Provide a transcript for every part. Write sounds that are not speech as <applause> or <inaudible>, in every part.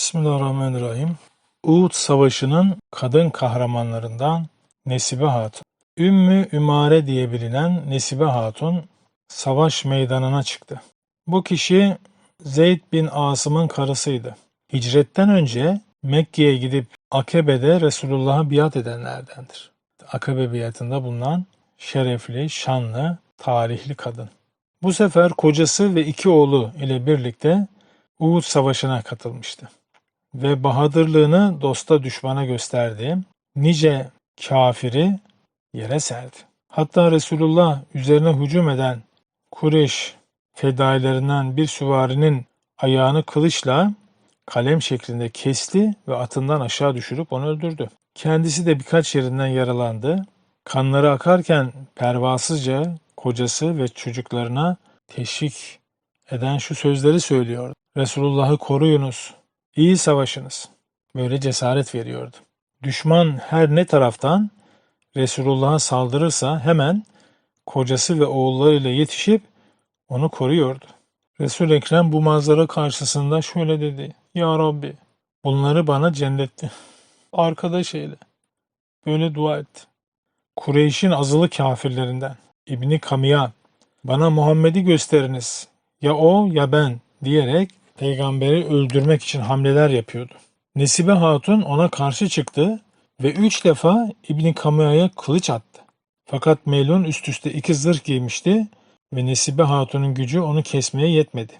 Bismillahirrahmanirrahim. Uhud Savaşı'nın kadın kahramanlarından Nesibe Hatun. Ümmü Ümare diye bilinen Nesibe Hatun savaş meydanına çıktı. Bu kişi Zeyd bin Asım'ın karısıydı. Hicretten önce Mekke'ye gidip Akabe'de Resulullah'a biat edenlerdendir. Akabe biatında bulunan şerefli, şanlı, tarihli kadın. Bu sefer kocası ve iki oğlu ile birlikte Uhud Savaşı'na katılmıştı ve bahadırlığını dosta düşmana gösterdi. Nice kafiri yere serdi. Hatta Resulullah üzerine hücum eden Kureyş fedailerinden bir süvarinin ayağını kılıçla kalem şeklinde kesti ve atından aşağı düşürüp onu öldürdü. Kendisi de birkaç yerinden yaralandı. Kanları akarken pervasızca kocası ve çocuklarına teşvik eden şu sözleri söylüyordu. Resulullah'ı koruyunuz, iyi savaşınız. Böyle cesaret veriyordu. Düşman her ne taraftan Resulullah'a saldırırsa hemen kocası ve oğullarıyla yetişip onu koruyordu. Resul Ekrem bu manzara karşısında şöyle dedi. Ya Rabbi bunları bana cennette <laughs> arkadaş eyle. Böyle dua etti. Kureyş'in azılı kafirlerinden İbni Kamiya bana Muhammed'i gösteriniz. Ya o ya ben diyerek peygamberi öldürmek için hamleler yapıyordu. Nesibe Hatun ona karşı çıktı ve üç defa İbni Kamiya'ya kılıç attı. Fakat Melun üst üste iki zırh giymişti ve Nesibe Hatun'un gücü onu kesmeye yetmedi.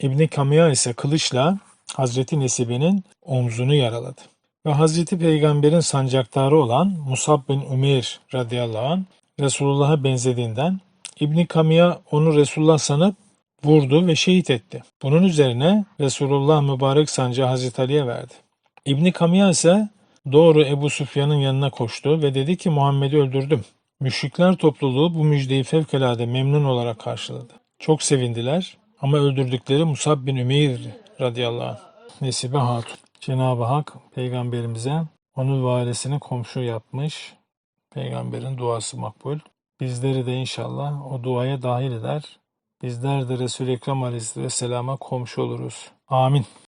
İbni Kamiya ise kılıçla Hazreti Nesibe'nin omzunu yaraladı. Ve Hazreti Peygamber'in sancaktarı olan Musab bin Umeyr radıyallahu anh Resulullah'a benzediğinden İbni Kamiya onu Resulullah sanıp vurdu ve şehit etti. Bunun üzerine Resulullah mübarek sancağı Hazreti Ali'ye verdi. İbni Kamiya ise doğru Ebu Süfyan'ın yanına koştu ve dedi ki Muhammed'i öldürdüm. Müşrikler topluluğu bu müjdeyi fevkalade memnun olarak karşıladı. Çok sevindiler ama öldürdükleri Musab bin Ümeyr radıyallahu anh. Nesibe Hatun. Cenab-ı Hak peygamberimize onun ve komşu yapmış. Peygamberin duası makbul. Bizleri de inşallah o duaya dahil eder. Bizler de Resul-i Ekrem Aleyhisselam'a komşu oluruz. Amin.